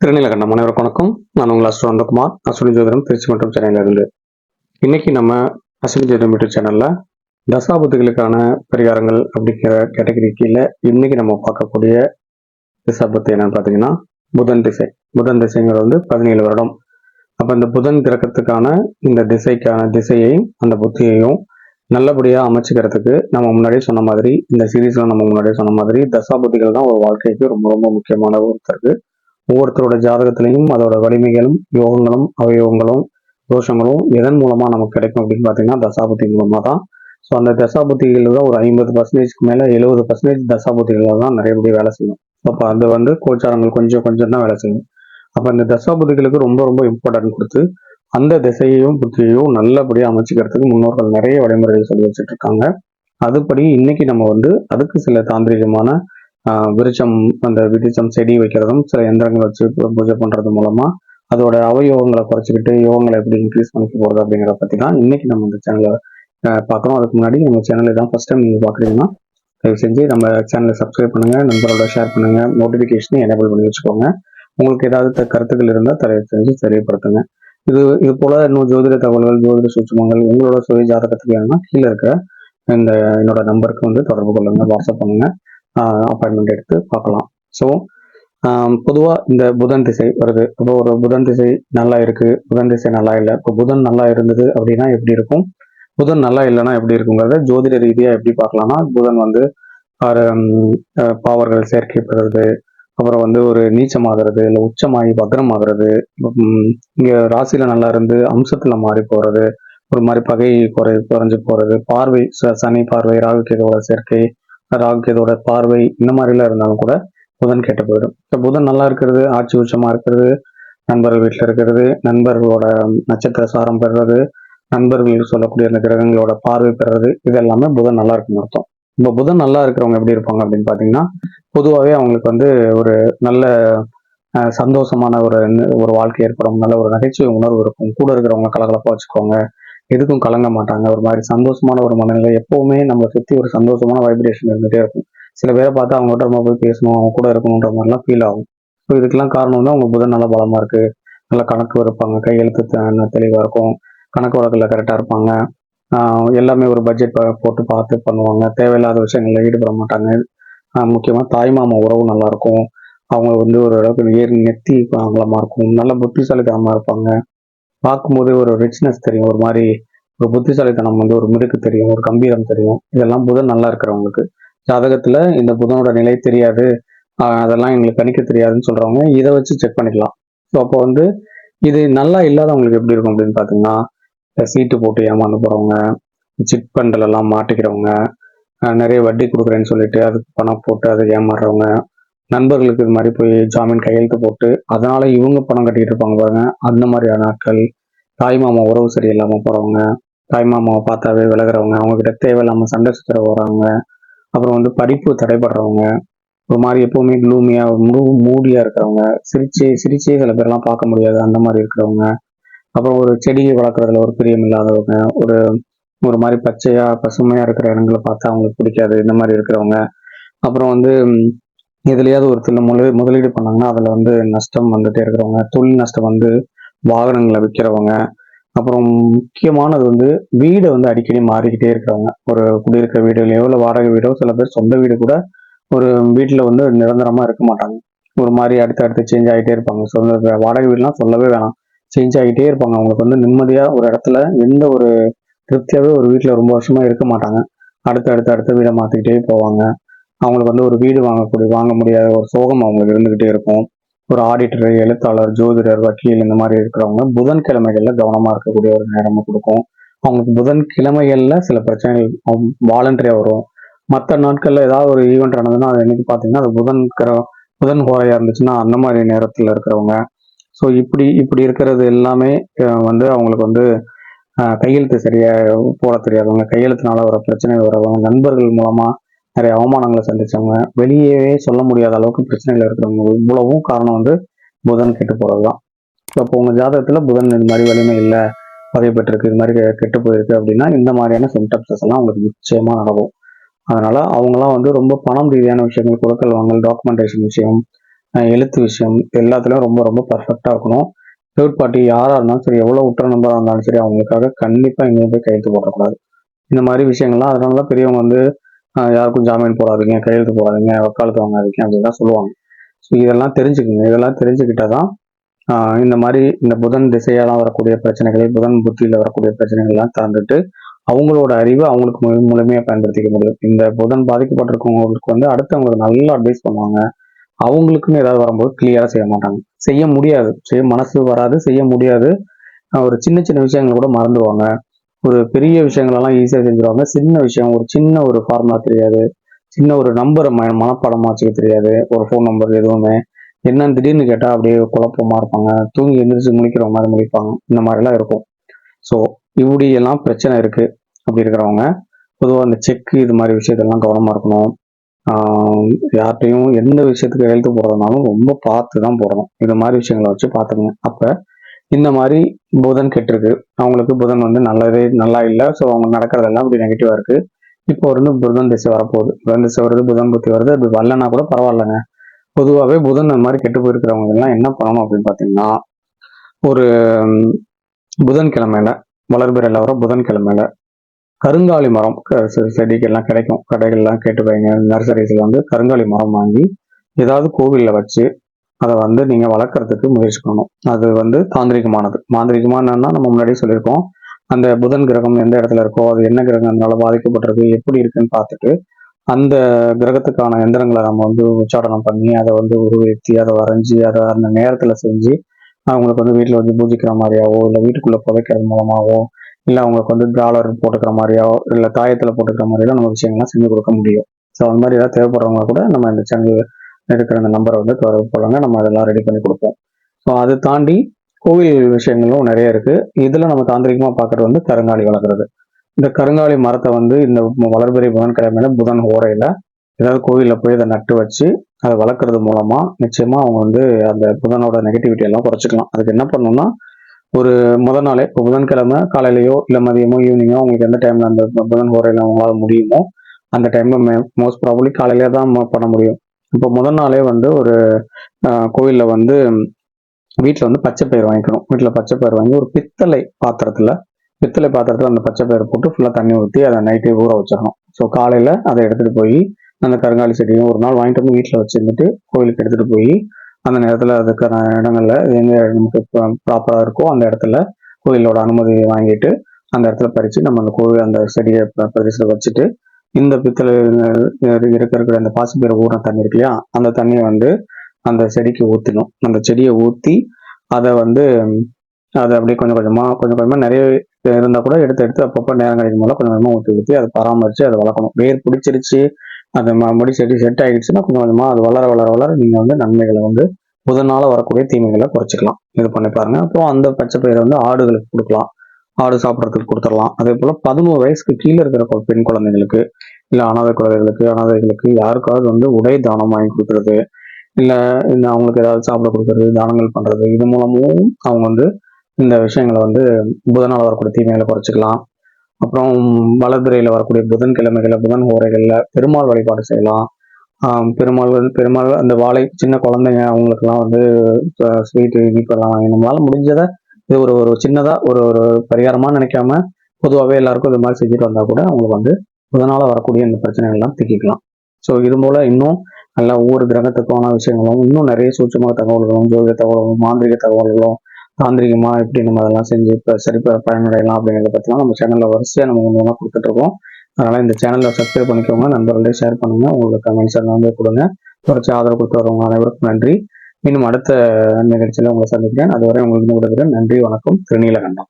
திருநீலகண்டம் அனைவருக்கும் வணக்கம். நான் உங்கள் அஸ்ட்ரோ அந்தகுமார் அஸ்வினி ஜோதிடம் திருச்சி மற்றும் சென்னையிலிருந்து இன்னைக்கு நம்ம அஸ்வினி ஜோதிடம் யூடியூப் சேனல்ல தசாபத்துகளுக்கான பரிகாரங்கள் அப்படிங்கிற கேட்டகரி கீழே இன்னைக்கு நம்ம பார்க்கக்கூடிய திசாபத்து என்னன்னு பார்த்தீங்கன்னா புதன் திசை. புதன் திசைங்கிறது வந்து பதினேழு வருடம். அப்போ இந்த புதன் கிரகத்துக்கான இந்த திசைக்கான திசையையும் அந்த புத்தியையும் நல்லபடியாக அமைச்சுக்கிறதுக்கு நம்ம முன்னாடியே சொன்ன மாதிரி இந்த சீரீஸ்ல நம்ம முன்னாடியே சொன்ன மாதிரி தசாபதிகள் தான் ஒரு வாழ்க்கைக்கு ரொம்ப ரொம்ப முக்கியமான ஒருத்தருக்கு. ஒவ்வொருத்தரோட ஜாதகத்திலையும் அதோட வலிமைகளும் யோகங்களும் அவயோகங்களும் தோஷங்களும் எதன் மூலமா நமக்கு கிடைக்கும் அப்படின்னு பார்த்தீங்கன்னா தசாபுத்தி மூலமா தான். ஸோ அந்த தசாபுத்திகள் தான் ஒரு ஐம்பது பர்சன்டேஜ்க்கு மேல எழுபது பர்சன்டேஜ் தசாபுத்திகளில் தான் நிறையபடி வேலை செய்யும் அப்போ அது வந்து கோச்சாரங்கள் கொஞ்சம் கொஞ்சம் தான் வேலை செய்யும் அப்போ இந்த தசாபுத்திகளுக்கு ரொம்ப ரொம்ப இம்பார்ட்டன்ட் கொடுத்து அந்த திசையையும் புத்தியையும் நல்லபடியாக அமைச்சுக்கிறதுக்கு முன்னோர்கள் நிறைய வழிமுறைகள் சொல்லி வச்சுட்டு இருக்காங்க. அதுபடி இன்னைக்கு நம்ம வந்து அதுக்கு சில தாந்திரிகமான விருச்சம் அந்த விருச்சம் செடி வைக்கிறதும் சில எந்திரங்கள் வச்சு பூஜை பண்றது மூலமா அதோட அவயோகங்களை குறைச்சிக்கிட்டு யோகங்களை எப்படி இன்க்ரீஸ் பண்ணிக்க போகிறது அப்படிங்கிறத பற்றி தான் இன்னைக்கு நம்ம இந்த சேனலை பார்க்குறோம். அதுக்கு முன்னாடி நம்ம சேனலை தான் ஃபர்ஸ்ட் டைம் நீங்க பாக்குறீங்கன்னா தயவு செஞ்சு நம்ம சேனலை சப்ஸ்கிரைப் பண்ணுங்க நண்பரோட ஷேர் பண்ணுங்க நோட்டிஃபிகேஷனை எனேபிள் பண்ணி வச்சுக்கோங்க. உங்களுக்கு ஏதாவது கருத்துக்கள் இருந்தால் தயவு செஞ்சு தெரியப்படுத்துங்க. இது இது போல இன்னும் ஜோதிட தகவல்கள் ஜோதிட சூட்சமங்கள் உங்களோட சுய ஜாதகத்துக்கு வேணும்னா கீழே இருக்க இந்த என்னோட நம்பருக்கு வந்து தொடர்பு கொள்ளுங்க வாட்ஸ்அப் பண்ணுங்க. அப்பாயின்மெண்ட் எடுத்து பார்க்கலாம். ஸோ பொதுவாக இந்த புதன் திசை வருது. இப்போ ஒரு புதன் திசை நல்லா இருக்குது புதன் திசை நல்லா இல்லை. இப்போ புதன் நல்லா இருந்தது அப்படின்னா எப்படி இருக்கும்? புதன் நல்லா இல்லைன்னா எப்படி இருக்குங்கிறத ஜோதிட ரீதியாக எப்படி பார்க்கலாம்னா புதன் வந்து பாவர்கள் சேர்க்கை பெறுறது. அப்புறம் வந்து ஒரு நீச்சமாகிறது இல்லை உச்சமாகி வக்ரமாகிறது. இங்கே ராசியில் நல்லா இருந்து அம்சத்தில் மாறி போகிறது ஒரு மாதிரி பகை குறை குறைஞ்சு போகிறது பார்வை ச- சனி பார்வை ராகு கேதோட சேர்க்கை ராகுகேதோட பார்வை இந்த மாதிரிலாம் இருந்தாலும் கூட புதன் கெட்டு போயிடும். இப்போ புதன் நல்லா இருக்கிறது ஆட்சி உச்சமாக இருக்கிறது நண்பர்கள் வீட்டில் இருக்கிறது நண்பர்களோட நட்சத்திர சாரம் பெறுறது நண்பர்கள் சொல்லக்கூடிய அந்த கிரகங்களோட பார்வை பெறுறது இது எல்லாமே புதன் நல்லா இருக்குன்னு அர்த்தம். இப்போ புதன் நல்லா இருக்கிறவங்க எப்படி இருப்பாங்க அப்படின்னு பார்த்தீங்கன்னா பொதுவாகவே அவங்களுக்கு வந்து ஒரு நல்ல சந்தோஷமான ஒரு ஒரு வாழ்க்கை ஏற்படும் நல்ல ஒரு நகைச்சுவை உணர்வு இருக்கும். கூட இருக்கிறவங்க கலகலப்பாக வச்சுக்கோங்க. எதுக்கும் கலங்க மாட்டாங்க. ஒரு மாதிரி சந்தோஷமான ஒரு மனநிலை எப்பவுமே நம்ம சுற்றி ஒரு சந்தோஷமான வைப்ரேஷன் இருந்துகிட்டே இருக்கும். சில பேரை பார்த்து அவங்ககிட்ட நம்ம போய் பேசணும் அவங்க கூட இருக்கணுன்ற மாதிரிலாம் ஃபீல் ஆகும். ஸோ இதுக்கெல்லாம் காரணம் வந்து அவங்க புதன் நல்ல பலமாக இருக்கு. நல்ல கணக்கு இருப்பாங்க கையெழுத்து தெளிவாக இருக்கும். கணக்கு வழக்கில் கரெக்டாக இருப்பாங்க. எல்லாமே ஒரு பட்ஜெட் போட்டு பார்த்து பண்ணுவாங்க. தேவையில்லாத விஷயங்களில் ஈடுபட மாட்டாங்க. முக்கியமாக தாய்மாமா உறவு நல்லாயிருக்கும் அவங்க வந்து ஒரு அளவுக்கு ஏறி நெத்தி அகலமா இருக்கும். நல்ல புத்திசாலிக்காமல் இருப்பாங்க. பார்க்கும்போது ஒரு ரிச்னஸ் தெரியும். ஒரு மாதிரி ஒரு புத்திசாலித்தனம் வந்து ஒரு மிடுக்கு தெரியும் ஒரு கம்பீரம் தெரியும். இதெல்லாம் புதன் நல்லா இருக்கிறவங்களுக்கு. ஜாதகத்துல இந்த புதனோட நிலை தெரியாது. அதெல்லாம் எங்களுக்கு கணிக்க தெரியாதுன்னு சொல்றவங்க இதை வச்சு செக் பண்ணிக்கலாம். ஸோ அப்போ வந்து இது நல்லா இல்லாதவங்களுக்கு எப்படி இருக்கும் அப்படின்னு பார்த்தீங்கன்னா சீட்டு போட்டு ஏமாந்து போறவங்க சிட் பண்டலெல்லாம் மாட்டிக்கிறவங்க நிறைய வட்டி கொடுக்குறேன்னு சொல்லிட்டு அதுக்கு பணம் போட்டு அதை ஏமாறுறவங்க நண்பர்களுக்கு இது மாதிரி போய் ஜாமீன் கையெழுத்து போட்டு அதனால இவங்க பணம் கட்டிட்டு இருப்பாங்க பாருங்க. அந்த மாதிரியான ஆட்கள் தாய்மாமா உறவு சரியில்லாம போறவங்க தாய்மாமாவை பார்த்தாவே விலகுறவங்க அவங்க கிட்ட தேவையில்லாம சண்டை சுத்துற வர்றவங்க அப்புறம் வந்து படிப்பு தடைபடுறவங்க ஒரு மாதிரி எப்பவுமே க்ளூமியா மூ மூடியா இருக்கிறவங்க சிரிச்சு சிரிச்சே சில பேர்லாம் பார்க்க முடியாது. அந்த மாதிரி இருக்கிறவங்க அப்புறம் ஒரு செடியை வளர்க்குறதுல ஒரு பிரியம் இல்லாதவங்க ஒரு ஒரு மாதிரி பச்சையா பசுமையா இருக்கிற இடங்களை பார்த்தா அவங்களுக்கு பிடிக்காது. இந்த மாதிரி இருக்கிறவங்க அப்புறம் வந்து எதுலையாவது ஒரு சில முதலீடு முதலீடு பண்ணாங்கன்னா அதில் வந்து நஷ்டம் வந்துட்டே இருக்கிறவங்க தொழில் நஷ்டம் வந்து வாகனங்களை விற்கிறவங்க அப்புறம் முக்கியமானது வந்து வீடை வந்து அடிக்கடி மாறிக்கிட்டே இருக்கிறவங்க. ஒரு குடியிருக்கிற வீடுலையோ இல்லை வாடகை வீடோ சில பேர் சொந்த வீடு கூட ஒரு வீட்டில் வந்து நிரந்தரமாக இருக்க மாட்டாங்க. ஒரு மாதிரி அடுத்து அடுத்து சேஞ்ச் ஆகிட்டே இருப்பாங்க. சொந்த வாடகை வீடுலாம் சொல்லவே வேணாம். சேஞ்ச் ஆகிட்டே இருப்பாங்க. அவங்களுக்கு வந்து நிம்மதியாக ஒரு இடத்துல எந்த ஒரு திருப்தியாகவே ஒரு வீட்டில் ரொம்ப வருஷமாக இருக்க மாட்டாங்க. அடுத்து அடுத்து அடுத்த வீடை மாற்றிக்கிட்டே போவாங்க. அவங்களுக்கு வந்து ஒரு வீடு வாங்கக்கூடிய வாங்க முடியாத ஒரு சோகம் அவங்களுக்கு இருந்துகிட்டே இருக்கும். ஒரு ஆடிட்டர் எழுத்தாளர் ஜோதிடர் வக்கீல் இந்த மாதிரி இருக்கிறவங்க புதன்கிழமைகளில் கவனமாக இருக்கக்கூடிய ஒரு நேரமும் கொடுக்கும். அவங்களுக்கு புதன்கிழமைகளில் சில பிரச்சனைகள் வாலண்டரியாக வரும். மற்ற நாட்களில் ஏதாவது ஒரு ஈவெண்ட் நடந்ததுன்னா அது என்னைக்கு பார்த்தீங்கன்னா அது புதன் கிர- புதன் கோரையாக இருந்துச்சுன்னா அந்த மாதிரி நேரத்தில் இருக்கிறவங்க. ஸோ இப்படி இப்படி இருக்கிறது எல்லாமே வந்து அவங்களுக்கு வந்து கையெழுத்து சரியாக போட தெரியாதவங்க கையெழுத்துனால வர பிரச்சனை வரவங்க நண்பர்கள் மூலமாக நிறைய அவமானங்களை சந்தித்தவங்க வெளியவே சொல்ல முடியாத அளவுக்கு பிரச்சனைகள் இருக்கிறவங்க இவ்வளவும் காரணம் வந்து புதன் கெட்டு போறதுதான். ஸோ இப்போ உங்கள் ஜாதகத்தில் புதன் இந்த மாதிரி வலிமை இல்லை பதைப்பட்டிருக்கு இது மாதிரி கெட்டு போயிருக்கு அப்படின்னா இந்த மாதிரியான சிம்டம்ஸஸ் எல்லாம் உங்களுக்கு நிச்சயமாக நடக்கும். அதனால் அவங்களாம் வந்து ரொம்ப பணம் ரீதியான விஷயங்கள் கொடுக்கல் வாங்கல் டாக்குமெண்டேஷன் விஷயம் எழுத்து விஷயம் எல்லாத்துலேயும் ரொம்ப ரொம்ப பர்ஃபெக்டாக இருக்கணும். தேர்ட் பார்ட்டி யாராக இருந்தாலும் சரி எவ்வளோ உற்ற நம்பராக இருந்தாலும் சரி அவங்களுக்காக கண்டிப்பாக எங்கேயும் போய் கையெழுத்து போடக்கூடாது இந்த மாதிரி விஷயங்கள்லாம் அதனால பெரியவங்க வந்து யாருக்கும் ஜாமீன் போடாதீங்க கையெழுத்து போடாதீங்க வக்காலத்து வாங்காதீங்க அப்படின்லாம் சொல்லுவாங்க. ஸோ இதெல்லாம் தெரிஞ்சுக்கோங்க இதெல்லாம் தெரிஞ்சுக்கிட்டால் தான் இந்த மாதிரி இந்த புதன் திசையெல்லாம் வரக்கூடிய பிரச்சனைகளை புதன் புத்தியில் வரக்கூடிய பிரச்சனைகள்லாம் திறந்துட்டு அவங்களோட அறிவை அவங்களுக்கு முழு- பயன்படுத்திக்க முடியும். இந்த புதன் பாதிக்கப்பட்டிருக்கவங்களுக்கு வந்து அடுத்தவங்களுக்கு நல்லா அட்வைஸ் பண்ணுவாங்க. அவங்களுக்குன்னு ஏதாவது வரும்போது கிளியராக செய்ய மாட்டாங்க. செய்ய முடியாது. செய்ய மனசு வராது செய்ய முடியாது. ஒரு சின்ன சின்ன விஷயங்கள் கூட மறந்துடுவாங்க. ஒரு பெரிய விஷயங்களெல்லாம் ஈஸியாக செஞ்சுருவாங்க சின்ன விஷயம் ஒரு சின்ன ஒரு ஃபார்முலா தெரியாது. சின்ன ஒரு நம்பரை ம மனப்பாடமாக வச்சுக்க தெரியாது. ஒரு ஃபோன் நம்பர் எதுவுமே. என்னன்னு திடீர்னு கேட்டால் அப்படியே குழப்பமா இருப்பாங்க. தூங்கி எந்திரிச்சு முழிக்கிற மாதிரி முழிப்பாங்க. இந்த மாதிரிலாம் இருக்கும். ஸோ இப்படி எல்லாம் பிரச்சனை இருக்குது அப்படி இருக்கிறவங்க பொதுவாக இந்த செக் இது மாதிரி விஷயத்தெல்லாம் கவனமாக இருக்கணும். யார்கிட்டையும் எந்த விஷயத்துக்கு எழுத்து போடுறதுனாலும் ரொம்ப பார்த்து தான் போடணும். இது மாதிரி விஷயங்களை வச்சு பார்த்துக்கணும் அப்போ இந்த மாதிரி புதன் கெட்டிருக்கு. அவங்களுக்கு புதன் வந்து நல்லதே நல்லா இல்லை. ஸோ அவங்க நடக்கிறதெல்லாம் அப்படி நெகட்டிவாக இருக்கு. இப்போ வந்து புதன் திசை வரப்போகுது. புதன் திசை வருது புதன் புத்தி வருது. அப்படி வரலன்னா கூட பரவாயில்லைங்க. பொதுவாகவே புதன் அந்த மாதிரி கெட்டு போயிருக்கிறவங்க எல்லாம் என்ன பண்ணணும் அப்படின்னு பார்த்தீங்கன்னா ஒரு புதன்கிழமையில வளர்பிறையில் வர புதன்கிழமையில கருங்காலி மரம் க- செ- செடிக்கெல்லாம் கிடைக்கும். கடைகள்லாம் கேட்டு போய்ங்க நர்சரிஸில் வந்து கருங்காலி மரம் வாங்கி ஏதாவது கோவிலில் வச்சு அதை வந்து நீங்க வளர்க்கறதுக்கு முயற்சி பண்ணணும். அது வந்து தாந்திரிகமானது. மாந்திரிகமானதுன்னா நம்ம முன்னாடியே சொல்லியிருக்கோம். அந்த புதன் கிரகம் எந்த இடத்துல இருக்கோ அது என்ன கிரகம் அதனால பாதிக்கப்பட்டிருக்கு எப்படி இருக்குன்னு பார்த்துட்டு அந்த கிரகத்துக்கான எந்திரங்களை நம்ம வந்து உச்சாடனம் பண்ணி அதை வந்து உருவேற்றி அதை வரைஞ்சி அதை அந்த நேரத்துல செஞ்சு அவங்களுக்கு வந்து வீட்டில் வந்து பூஜிக்கிற மாதிரியாவோ இல்லை வீட்டுக்குள்ள புதைக்கிறது மூலமாகவோ இல்லை அவங்களுக்கு வந்து டாலர் போட்டுக்கிற மாதிரியோ இல்லை தாயத்தில் போட்டுக்கிற மாதிரியோ நம்ம விஷயங்கள்லாம் செஞ்சு கொடுக்க முடியும். ஸோ அந்த மாதிரி ஏதாவது தேவைப்படுறவங்க கூட நம்ம இந்த சேனல் இருக்கிற அந்த நம்பரை வந்து தொடர்பு கொள்ளுங்க. நம்ம அதெல்லாம் ரெடி பண்ணி கொடுப்போம். ஸோ அது தாண்டி கோவில் விஷயங்களும் நிறைய இருக்கு. இதில் நம்ம தாந்திரிகமாக பார்க்கறது வந்து கருங்காலி வளர்க்குறது. இந்த கருங்காலி மரத்தை வந்து இந்த வளர்பிறை புதன்கிழமையில புதன் ஓரையில் ஏதாவது கோவிலில் போய் அதை நட்டு வச்சு அதை வளர்க்குறது மூலமாக நிச்சயமாக அவங்க வந்து அந்த புதனோட நெகட்டிவிட்டி எல்லாம் குறைச்சிக்கலாம். அதுக்கு என்ன பண்ணணும்னா ஒரு முத நாளே இப்போ புதன்கிழமை காலையிலையோ இல்லை மதியமோ ஈவினிங்கோ உங்களுக்கு எந்த டைமில் அந்த புதன் ஓரையில் அவங்களால முடியுமோ அந்த டைமில் மோஸ்ட் ப்ராபப்ளி காலையிலே தான் பண்ண முடியும். இப்போ முதல் நாளே வந்து ஒரு கோயிலில் வந்து வீட்டில் வந்து பச்சை பயிர் வாங்கிக்கணும். வீட்டில் பச்சை பயிர் வாங்கி ஒரு பித்தளை பாத்திரத்தில் பித்தளை பாத்திரத்தில் அந்த பச்சை பயிர் போட்டு ஃபுல்லாக தண்ணி ஊற்றி அதை நைட்டே ஊற வச்சிடணும். ஸோ காலையில் அதை எடுத்துகிட்டு போய் அந்த கருங்காலி செடியும் ஒரு நாள் வாங்கிட்டு வந்து வீட்டில் வச்சுருந்துட்டு கோவிலுக்கு எடுத்துகிட்டு போய் அந்த நேரத்தில் அதுக்கான இடங்களில் எந்த நமக்கு ப்ராப்பராக இருக்கோ அந்த இடத்துல கோயிலோட அனுமதி வாங்கிட்டு அந்த இடத்துல பறித்து நம்ம அந்த கோவில் அந்த செடியை பரிசு வச்சுட்டு இந்த பித்தளை இருக்க இருக்கிற அந்த பாசிப்பயிரை ஊற தண்ணி இருக்கு இல்லையா? அந்த தண்ணியை வந்து அந்த செடிக்கு ஊற்றணும் அந்த செடியை ஊற்றி அதை வந்து அதை அப்படியே கொஞ்சம் கொஞ்சமாக கொஞ்சம் கொஞ்சமாக நிறைய இருந்தால் கூட எடுத்து எடுத்து அப்பப்போ நேரம் கிடைக்கும் போல கொஞ்சம் கொஞ்சமாக ஊற்றி ஊற்றி அதை பராமரித்து அதை வளர்க்கணும். வேர் பிடிச்சிருச்சு அது மறுபடி செடி செட் ஆகிடுச்சுன்னா கொஞ்சம் கொஞ்சமாக அது வளர வளர வளர நீங்கள் வந்து நன்மைகளை வந்து புதனால் வரக்கூடிய தீமைகளை குறைச்சிக்கலாம். இது பண்ணி பாருங்கள் அப்புறம் அந்த பச்சை பயிரை வந்து ஆடுகளுக்கு கொடுக்கலாம். ஆடு சாப்பிட்றதுக்கு கொடுத்துடலாம். அதே போல் பதினோரு வயசுக்கு கீழே இருக்கிற பெண் குழந்தைங்களுக்கு இல்லை அனாதை குழந்தைகளுக்கு அனாதைகளுக்கு யாருக்காவது வந்து உடை தானம் வாங்கி கொடுக்கறது இல்லை இந்த அவங்களுக்கு ஏதாவது சாப்பிட கொடுக்குறது தானங்கள் பண்ணுறது இது மூலமும் அவங்க வந்து இந்த விஷயங்களை வந்து புதனால வரக்கூடிய தீமைகளை குறைச்சிக்கலாம். அப்புறம் வளர்பிறையில வரக்கூடிய புதன்கிழமைகள்ல புதன் ஓரைகளில் பெருமாள் வழிபாடு செய்யலாம். பெருமாள் வந்து பெருமாள் அந்த வாழை சின்ன குழந்தைங்க அவங்களுக்குலாம் வந்து ஸ்வீட்டு இனிப்பெல்லாம் வாங்கி நம்மளால் முடிஞ்சதை இது ஒரு ஒரு சின்னதாக ஒரு ஒரு பரிகாரமாக நினைக்காம பொதுவாகவே எல்லாருக்கும் இது மாதிரி செஞ்சுட்டு வந்தால் கூட அவங்களுக்கு வந்து முதனால் வரக்கூடிய இந்த பிரச்சனைகள்லாம் திக்கிக்கலாம் ஸோ இது போல் இன்னும் நல்லா ஒவ்வொரு கிரகத்துக்கான விஷயங்களும் இன்னும் நிறைய சூட்சமாக தகவல்களும் ஜோதிக தகவல்களும் மாந்திரிக தகவல்களும் தாந்திரிகமாக எப்படி நம்ம அதெல்லாம் செஞ்சு இப்போ சரி பயனடையலாம் அப்படிங்கிறத பற்றிலாம் நம்ம சேனலில் வரிசையாக நம்ம ஒன்று கொடுத்துட்ருக்கோம். அதனால் இந்த சேனலில் சப்ஸ்கிரைப் பண்ணிக்கோங்க நண்பர்களே ஷேர் பண்ணுங்கள் உங்களுக்கு கமெண்ட்ஸ் எல்லாமே வந்து கொடுங்க. தொடர்ச்சி ஆதரவு கொடுத்து வரவங்க அனைவருக்கும் நன்றி. இன்னும் அடுத்த நிகழ்ச்சியில உங்களை சந்திக்கிறேன். அதுவரை உங்களுக்கு விடுகிறேன் நன்றி வணக்கம். திருநீலகண்டம்.